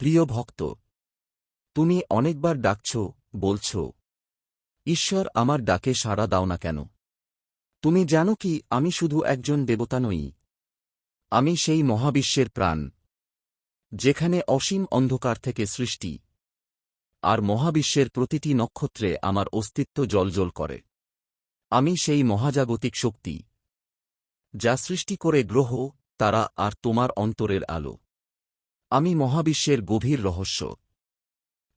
প্রিয় ভক্ত, তুমি অনেকবার ডাকছ, বলছ, ঈশ্বর আমার ডাকে সাড়া দাও না কেন? তুমি জানো কি, আমি শুধু একজন দেবতা নই। আমি সেই মহাবিশ্বের প্রাণ, যেখানে অসীম অন্ধকার থেকে সৃষ্টি, আর মহাবিশ্বের প্রতিটি নক্ষত্রে আমার অস্তিত্ব জলজল করে। আমি সেই মহাজাগতিক শক্তি, যা সৃষ্টি করে গ্রহ, তারা আর তোমার অন্তরের আলো। আমি মহাবিশ্বের গভীর রহস্য।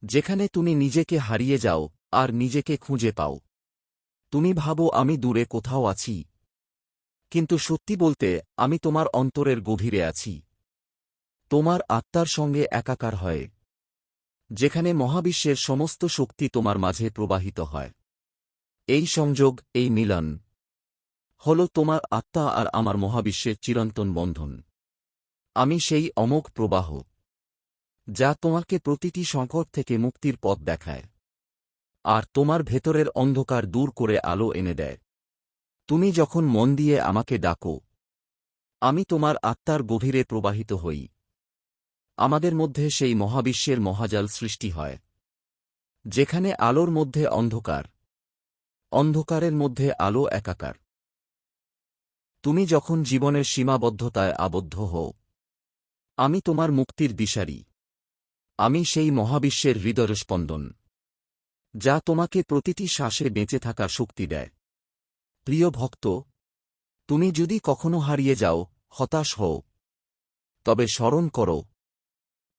যেখানে তুমি নিজেকে হারিয়ে যাও, আর নিজেকে খুঁজে পাও। তুমি ভাবো আমি দূরে কোথাও আছি। কিন্তু সত্যি বলতে, আমি তোমার অন্তরের গভীরে আছি। তোমার আত্মার সঙ্গে একাকার হয়। যেখানে মহাবিশ্বের সমস্ত শক্তি তোমার মাঝে প্রবাহিত হয়। এই সংযোগ, এই মিলন, হল তোমার আত্মা আর আমার মহাবিশ্বের চিরন্তন বন্ধন। আমি সেই অমোঘ প্রবাহ যা তোমাকে প্রতিটি সংকট থেকে মুক্তির পথ দেখায়, আর তোমার ভেতরের অন্ধকার দূর করে আলো এনে দেয়। তুমি যখন মন দিয়ে আমাকে ডাকো, আমি তোমার আত্মার গভীরে প্রবাহিত হই। আমাদের মধ্যে সেই মহাবিশ্বের মহাজাল সৃষ্টি হয়, যেখানে আলোর মধ্যে অন্ধকার, অন্ধকারের মধ্যে আলো একাকার। তুমি যখন জীবনের সীমাবদ্ধতায় আবদ্ধ হও আমি তোমার মুক্তির দিশারি। আমি সেই মহাবিশ্বের হৃদয়স্পন্দন, যা তোমাকে প্রতিটি শ্বাসে বেঁচে থাকার শক্তি দেয়। প্রিয় ভক্ত, তুমি যদি কখনো হারিয়ে যাও, হতাশ হও। তবে স্মরণ করো,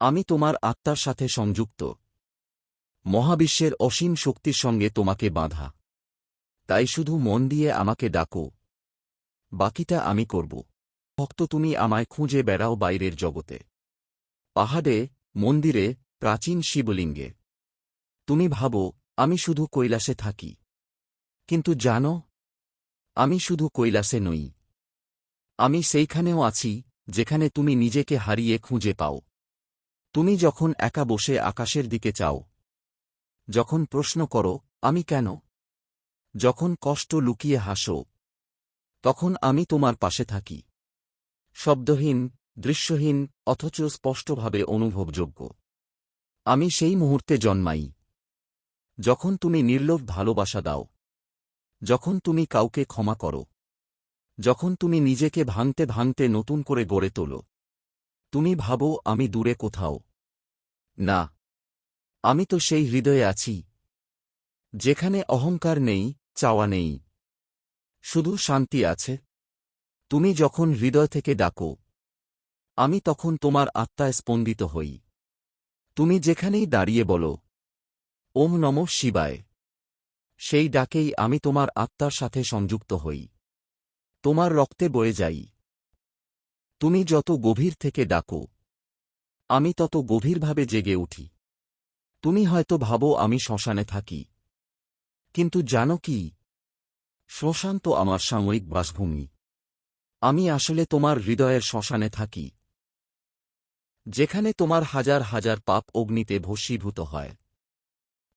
আমি তোমার আত্মার সাথে সংযুক্ত। মহাবিশ্বের অসীম শক্তির সঙ্গে তোমাকে বাঁধা। তাই শুধু মন দিয়ে আমাকে ডাকো, বাকিটা আমি করব। ভক্ত, তুমি আমায় খুঁজে বেড়াও বাইরের জগতে। পাহাড়ে, মন্দিরে, প্রাচীন শিবলিঙ্গে। তুমি ভাবো, আমি শুধু কৈলাসে থাকি। কিন্তু জানো, আমি শুধু কৈলাসে নই। আমি সেইখানেও আছি, যেখানে তুমি নিজেকে হারিয়ে খুঁজে পাও। তুমি যখন একা বসে আকাশের দিকে চাও, যখন প্রশ্ন করো, আমি কেন? যখন কষ্ট লুকিয়ে হাসো, তখন আমি তোমার পাশে থাকি। শব্দহীন, দৃশ্যহীন, অথচ স্পষ্টভাবে অনুভবযোগ্য। আমি সেই মুহূর্তে জন্মাই। যখন তুমি নির্লোভ ভালোবাসা দাও। যখন তুমি কাউকে ক্ষমা করো। যখন তুমি নিজেকে ভাঙতে ভাঙতে নতুন করে গড়ে তোলো। তুমি ভাবো, আমি দূরে কোথাও। না। আমি তো সেই হৃদয়ে আছি। যেখানে অহংকার নেই, চাওয়া নেই। শুধু শান্তি আছে। তুমি যখন হৃদয় থেকে ডাকো, আমি তখন তোমার আত্মায় স্পন্দিত হই। তুমি যেখানেই দাঁড়িয়ে বলো, ওম নম শিবায়। সেই ডাকেই আমি তোমার আত্মার সাথে সংযুক্ত হই। তোমার রক্তে বয়ে যাই। তুমি যত গভীর থেকে ডাকো, আমি তত গভীরভাবে জেগে উঠি। তুমি হয়তো ভাবো আমি শ্মশানে থাকি, কিন্তু জানো কি? শ্মশান তো আমার সাময়িক বাসভূমি। আমি আসলে তোমার হৃদয়ের শ্মশানে থাকি, যেখানে তোমার হাজার হাজার পাপ অগ্নিতে ভস্মীভূত হয়।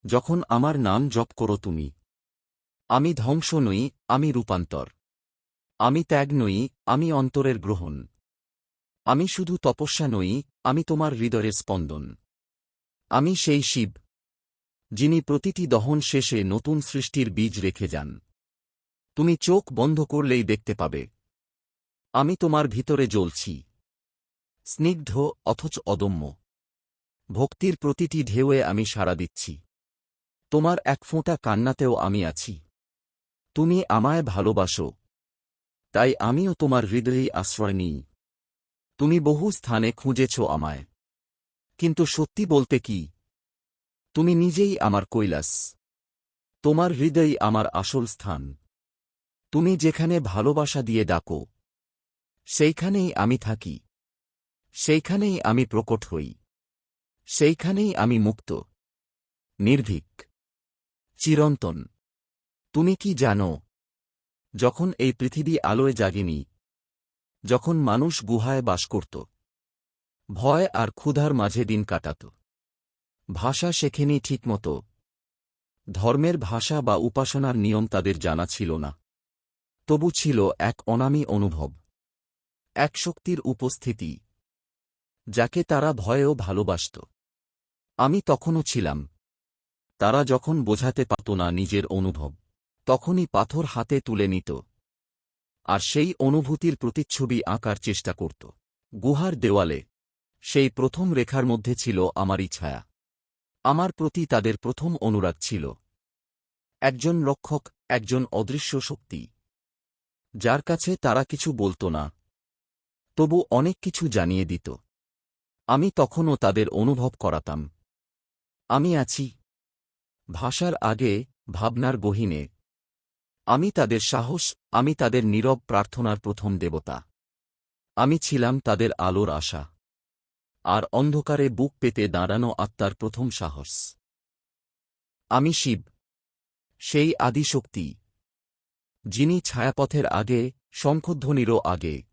যখন আমার নাম জপ করো তুমি, আমি ধ্বংস নই, আমি রূপান্তর। আমি ত্যাগ নই, আমি অন্তরের গ্রহণ। আমি শুধু তপস্যা নই, আমি তোমার হৃদয়ের স্পন্দন। আমি সেই শিব, যিনি প্রতিটি দহন শেষে নতুন সৃষ্টির বীজ রেখে যান। তুমি চোখ বন্ধ করলেই দেখতে পাবে। আমি তোমার ভিতরে জ্বলছি। স্নিগ্ধ অথচ অদম্য। ভক্তির প্রতিটি ঢেউয়ে আমি সাড়া দিচ্ছি। তোমার এক ফোঁটা কান্নাতেও আমি আছি। তুমি আমায় ভালোবাসো। তাই আমিও তোমার হৃদয়েই আশ্রয় নিই। তুমি বহু স্থানে খুঁজেছ আমায়। কিন্তু সত্যি বলতে কি? তুমি নিজেই আমার কৈলাস। তোমার হৃদয় আমার আসল স্থান। তুমি যেখানে ভালোবাসা দিয়ে ডাকো। সেইখানেই আমি থাকি। সেইখানেই আমি প্রকট হই। সেইখানেই আমি মুক্ত। নির্ভীক। চিরন্তন। তুমি কি জানো? যখন এই পৃথিবী আলোয় জাগেনি, যখন মানুষ গুহায় বাস করত, ভয় আর ক্ষুধার মাঝে দিন কাটাত। ভাষা শেখেনি ঠিকমতো। ধর্মের ভাষা বা উপাসনার নিয়ম তাদের জানা ছিল না। তবু ছিল এক অনামী অনুভব। এক শক্তির উপস্থিতি, যাকে তারা ভয়েও ভালোবাসত। আমি তখনও ছিলাম। তারা যখন বোঝাতে পারত না নিজের অনুভব, তখনই পাথর হাতে তুলে নিত। আর সেই অনুভূতির প্রতিচ্ছবি আঁকার চেষ্টা করত। গুহার দেওয়ালে, সেই প্রথম রেখার মধ্যে ছিল আমারই ছায়া। আমার প্রতি তাদের প্রথম অনুরাগ ছিল। একজন রক্ষক, একজন অদৃশ্য শক্তি, যার কাছে তারা কিছু বলত না। তবু অনেক কিছু জানিয়ে দিত। আমি তখনও তাদের অনুভব করাতাম। আমি আছি। ভাষার আগে ভাবনার গহীনে। আমি তাদের সাহস, আমি তাদের নীরব প্রার্থনার প্রথম দেবতা। আমি ছিলাম তাদের আলোর আশা। আর অন্ধকারে বুক পেতে দাঁড়ানো আত্মার প্রথম সাহস। আমি শিব। সেই আদিশক্তি। যিনি ছায়াপথের আগে, শঙ্খধ্বনিরও আগে।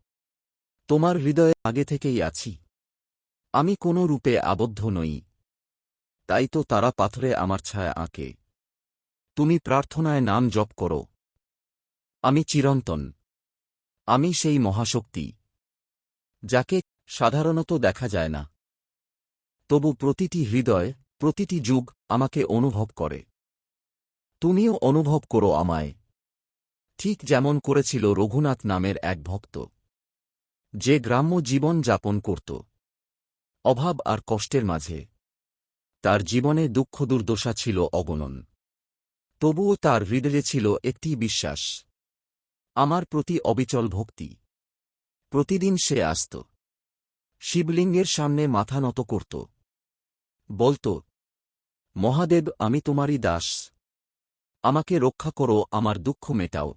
তোমার হৃদয়ে আগে থেকেই আছি। আমি কোনো রূপে আবদ্ধ নই। তাই তো তারা পাথরে আমার ছায়া আঁকে। তুমি প্রার্থনায় নাম জপ করো। আমি চিরন্তন। আমি সেই মহাশক্তি, যাকে সাধারণত দেখা যায় না। তবু প্রতিটি হৃদয়, প্রতিটি যুগ আমাকে অনুভব করে। তুমিও অনুভব করো আমায়। ঠিক যেমন করেছিল রঘুনাথ নামের এক ভক্ত। যে গ্রাম্য জীবন যাপন করত। অভাব আর কষ্টের মাঝে। তার জীবনে দুঃখ দুর্দশা ছিল অগণন। তবুও তার হৃদয়ে ছিল একটি বিশ্বাস। আমার প্রতি অবিচল ভক্তি। প্রতিদিন সে আসত। শিবলিঙ্গের সামনে মাথা নত করত। বলত, মহাদেব, আমি তোমারই দাস। আমাকে রক্ষা করো, আমার দুঃখ মেটাও।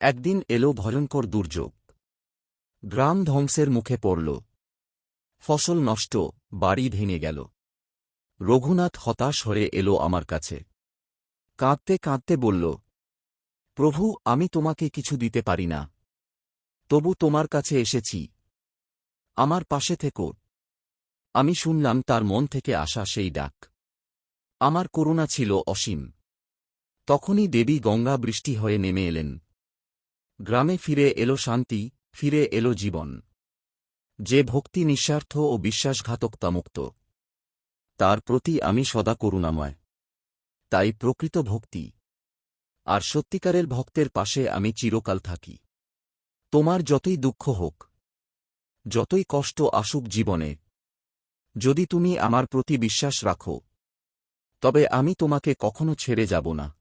একদিন এলো ভয়ঙ্কর দুর্যোগ। গ্রাম ধ্বংসের মুখে পড়ল। ফসল নষ্ট, বাড়ি ভেঙে গেল। রঘুনাথ হতাশ হয়ে এলো আমার কাছে। কাঁদতে কাঁদতে বলল, প্রভু, আমি তোমাকে কিছু দিতে পারি না। তবু তোমার কাছে এসেছি। আমার পাশে থেকো। আমি শুনলাম তার মন থেকে আসা সেই ডাক। আমার করুণা ছিল অসীম। তখনই দেবী গঙ্গা বৃষ্টি হয়ে নেমে এলেন। গ্রামে ফিরে এলো শান্তি ফিরে এলো জীবন। যে ভক্তি নিঃস্বার্থ ও বিশ্বাসঘাতকতামুক্ত। তার প্রতি আমি সদা করুণাময়। তাই প্রকৃত ভক্তি। আর সত্যিকারের ভক্তের পাশে আমি চিরকাল থাকি। তোমার যতই দুঃখ হোক, যতই কষ্ট আসুক জীবনে, যদি তুমি আমার প্রতি বিশ্বাস রাখো, তবে আমি তোমাকে কখনো ছেড়ে যাব না।